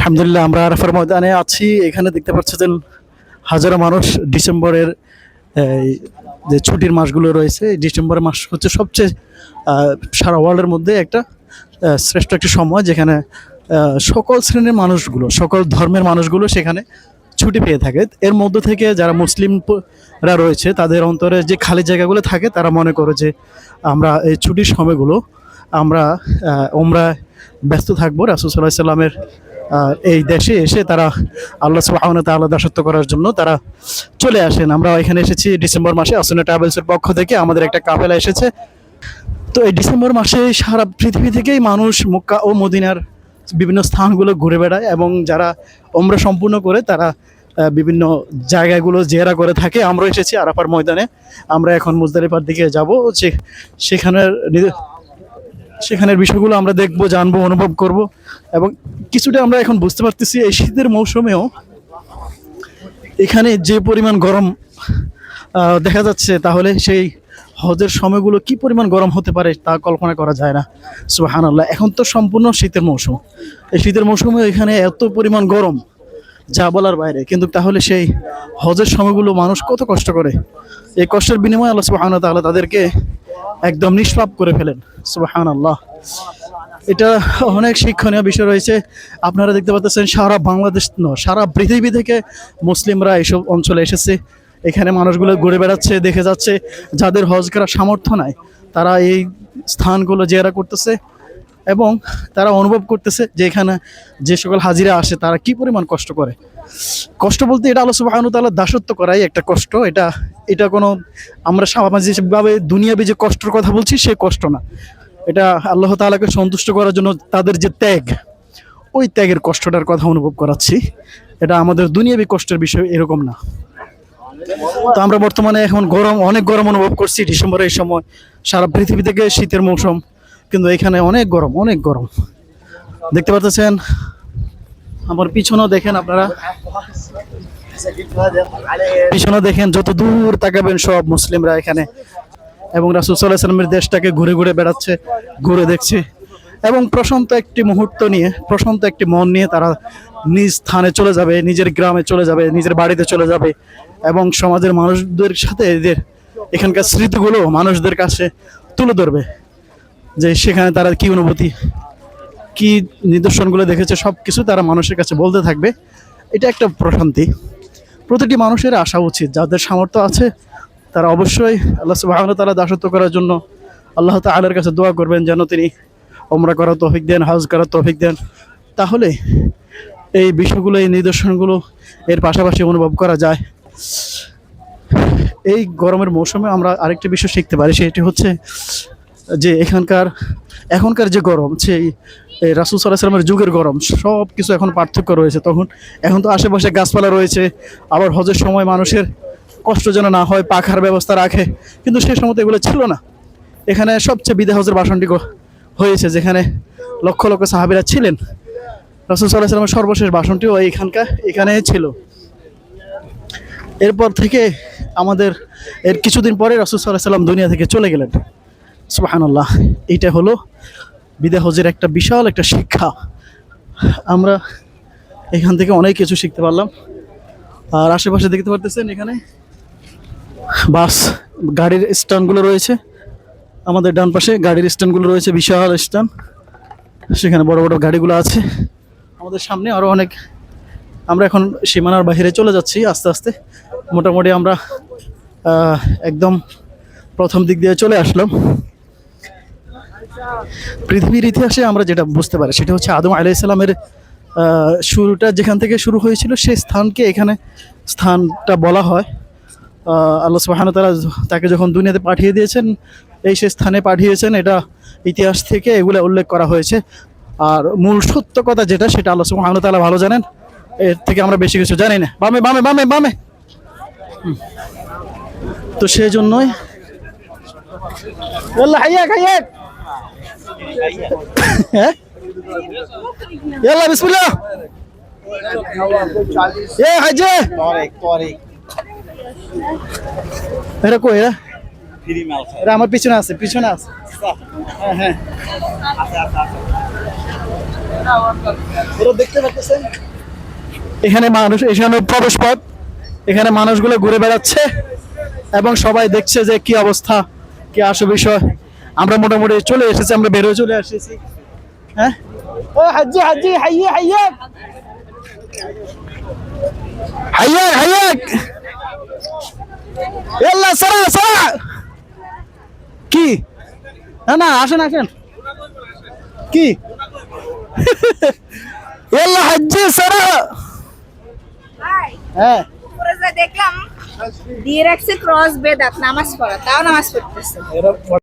আলহামদুলিল্লাহ আমরা আরাফার ময়দানে আছি। এখানে দেখতে পাচ্ছেন হাজারো মানুষ ডিসেম্বরের যে ছুটির মাসগুলো রয়েছে এই ডিসেম্বরের মাস হচ্ছে সবচেয়ে সারা ওয়ার্ল্ডের মধ্যে একটা শ্রেষ্ঠ একটি সময় যেখানে সকল শ্রেণির মানুষগুলো সকল ধর্মের মানুষগুলো সেখানে ছুটি পেয়ে থাকে। এর মধ্য থেকে যারা মুসলিমরা রয়েছে তাদের অন্তরে যে খালি জায়গাগুলো থাকে তারা মনে করে যে আমরা এই ছুটির সময়গুলো আমরা ওমরা ব্যস্ত থাকব। রাসুসাল্লাহ সাল্লামের আহ, এই দেশে এসে তারা আল্লাহ সুবাহনে তাল্লাহ দাসত্ব করার জন্য তারা চলে আসেন। আমরা এখানে এসেছি ডিসেম্বর মাসে আসনে ট্রাভেলসের পক্ষ থেকে, আমাদের একটা কাফেলা এসেছে। তো এই ডিসেম্বর মাসে সারা পৃথিবী থেকেই মানুষ মুক্কা ও মদিনার বিভিন্ন স্থানগুলো ঘুরে বেড়ায় এবং যারা ওমরা সম্পূর্ণ করে তারা বিভিন্ন জায়গাগুলো জেরা করে থাকে। আমরা এসেছি আরাফার ময়দানে। আমরা এখন মুজদালিফার দিকে যাব। সেখানের সেখানের বিষয়গুলো আমরা দেখব, জানব, অনুভব করব এবং কিছুটা আমরা এখন বুঝতে পারতেছি এই শীতের মৌসুমেও এখানে যে পরিমাণ গরম দেখা যাচ্ছে তাহলে সেই হজের সময়গুলো কি পরিমাণ গরম হতে পারে তা কল্পনা করা যায় না। সুহান আল্লাহ এখন তো সম্পূর্ণ শীতের মৌসুম। এই শীতের মৌসুমে এখানে এত পরিমাণ গরম, যা বলার বাইরে। কিন্তু তাহলে সেই হজের সময়গুলো মানুষ কত কষ্ট করে। এই কষ্টের বিনিময়ে আল্লাহ সুবাহান তাহলে তাদেরকে একদম নিষ্পাপ করে ফেলেন। সুবাহান আল্লাহ এটা অনেক শিক্ষণীয় বিষয় রয়েছে। আপনারা দেখতে পাচ্ছেন, সারা বাংলাদেশ ন, সারা পৃথিবী থেকে মুসলিমরা এসব অঞ্চলে এসেছে। এখানে মানুষগুলো ঘুরে বেড়াচ্ছে, দেখে যাচ্ছে। যাদের হজ করার সামর্থ্য নাই, তারা এই স্থানগুলো জেরা করতেছে। এবং তারা অনুভব করতেছে যে এখানে যে সকল হাজিরা আসে, তারা কি পরিমাণ কষ্ট করে? কষ্ট বলতে এটা আল্লাহ সুবাহ তাআলা দাসত্ব করাই একটা কষ্ট। এটা এটা কোনো আমরা সামাজিকভাবে দুনিয়াবি যে কষ্টের কথা বলছি, সে কষ্ট না। এটা আল্লাহ তালাকে সন্তুষ্ট করার জন্য তাদের যে ত্যাগ, ওই ত্যাগের কষ্টটার কথা অনুভব করাচ্ছি। এটা আমাদের দুনিয়াবি কষ্টের বিষয়, এরকম না। তো আমরা বর্তমানে এখন গরম, অনেক গরম অনুভব করছি। ডিসেম্বরের সময় সারা পৃথিবী থেকে শীতের মৌসুম কিন্তু এখানে অনেক গরম অনেক গরম। দেখতে পাচ্ছেন আমার পিছনেও দেখেন আপনারা। পিছনে দেখেন, যত দূর তাকাবেন সব মুসলিমরা এখানে। এবং রাসুল সাল্লাহ দেশটাকে ঘুরে ঘুরে বেড়াচ্ছে, ঘুরে দেখছে। এবং প্রশান্ত একটি মুহূর্ত নিয়ে, প্রশান্ত একটি মন নিয়ে তারা নিজ স্থানে চলে যাবে, নিজের গ্রামে চলে যাবে, নিজের বাড়িতে চলে যাবে। এবং সমাজের মানুষদের সাথে এদের এখানকার স্মৃতিগুলো মানুষদের কাছে তুলে ধরবে। যে সেখানে তারা কি অনুভূতি, কি নিদর্শনগুলো দেখেছে সব কিছু তারা মানুষের কাছে বলতে থাকবে। এটা একটা প্রশান্তি। প্রতিটি মানুষের আসা উচিত, যাদের সামর্থ্য আছে, তারা অবশ্যই আল্লাহ সুবাহ তারা দাসত্ব করার জন্য আল্লাহ তালের কাছে দোয়া করবেন, যেন তিনি ওমরা করার তৌফিক দেন, হাজ করার তৌফিক দেন। তাহলে এই বিষয়গুলো, এই নিদর্শনগুলো এর পাশাপাশি অনুভব করা যায়। এই গরমের মৌসুমে আমরা আরেকটি বিষয় শিখতে পারি, সেটি হচ্ছে যে এখানকার, এখনকার যে গরম সেই রাসুল সাল্লাহ সাল্লামের যুগের গরম সব কিছু এখন পার্থক্য রয়েছে। তখন, এখন তো আশেপাশে গাছপালা রয়েছে, আবার হজের সময় মানুষের কষ্ট যেন না হয়, পাখার ব্যবস্থা রাখে। কিন্তু সে সময় এগুলো ছিল না। এখানে সবচেয়ে বিদে হজের বাসনটি হয়েছে, যেখানে লক্ষ লক্ষ সাহাবিরা ছিলেন। রাসুল সাল্লাহ সাল্লামের সর্বশেষ বাসনটিও এখানকার এখানে ছিল। এরপর থেকে আমাদের, এর কিছুদিন পরে রাসুল সাল্লাহ সাল্লাম দুনিয়া থেকে চলে গেলেন। সুবাহান্লাহ এইটা হলো বিদে হজের একটা বিশাল একটা শিক্ষা। আমরা এখান থেকে অনেক কিছু শিখতে পারলাম। আর আশেপাশে দেখতে পারতেছেন এখানে বাস, গাড়ির স্ট্যান্ডগুলো রয়েছে। আমাদের ডান পাশে গাড়ির স্ট্যান্ডগুলো রয়েছে, বিশাল স্ট্যান্ড। সেখানে বড় বড় গাড়িগুলো আছে। আমাদের সামনে আরও অনেক আমরা এখন সীমানার বাইরে চলে যাচ্ছি আস্তে আস্তে। মোটামুটি আমরা একদম প্রথম দিক দিয়ে চলে আসলাম। পৃথিবীর ইতিহাসে আমরা যেটা বুঝতে পারি, সেটা হচ্ছে আদম আলাইসাল্লামের শুরুটা যেখান থেকে শুরু হয়েছিল, সেই স্থানকে এখানে স্থানটা বলা হয়। আল্লাহ সাহান তারা তাকে যখন দুনিয়াতে পাঠিয়ে দিয়েছেন, এই সে স্থানে পাঠিয়েছেন, এটা ইতিহাস থেকে এগুলো উল্লেখ করা হয়েছে। আর মূল সত্য কথা যেটা, সেটা আল্লাহ সুহান তালা ভালো জানেন, এর থেকে আমরা বেশি কিছু জানি না। বামে বামে বামে বামে। তো সেই জন্যই আল্লাহ হাইয়া খাইয়া ها يلا بسم الله يا حجه طارق طارق এরা কই এরা ফ্রি মাল খায় এরা আমার পিছনে আছে পিছনে আছে صح হ্যাঁ হ্যাঁ আচ্ছা আচ্ছা ওরা দেখতে পাচ্ছেন এখানে মানুষ এখানে প্রবেশ পথ এখানে মানুষগুলো ঘুরে বেড়াচ্ছে এবং সবাই দেখছে যে কি অবস্থা কি আসে বিষয় আমরা মোটামুটি চলে এসেছি আমরা বেরোয় চলে এসেছি হ্যাঁ? ও হাজি হাজি হাইয়ে হাইয়ে। হাইয়ে হাইয়ে। এল্লা সারা সারা। কি? না না আসেন আসেন। কি? এল্লা হাজি সারা। হ্যাঁ। দেখলাম দিয়ে রাখছে ক্রস বেদাত নামাজ পড়া তাও নামাজ পড়তেছে।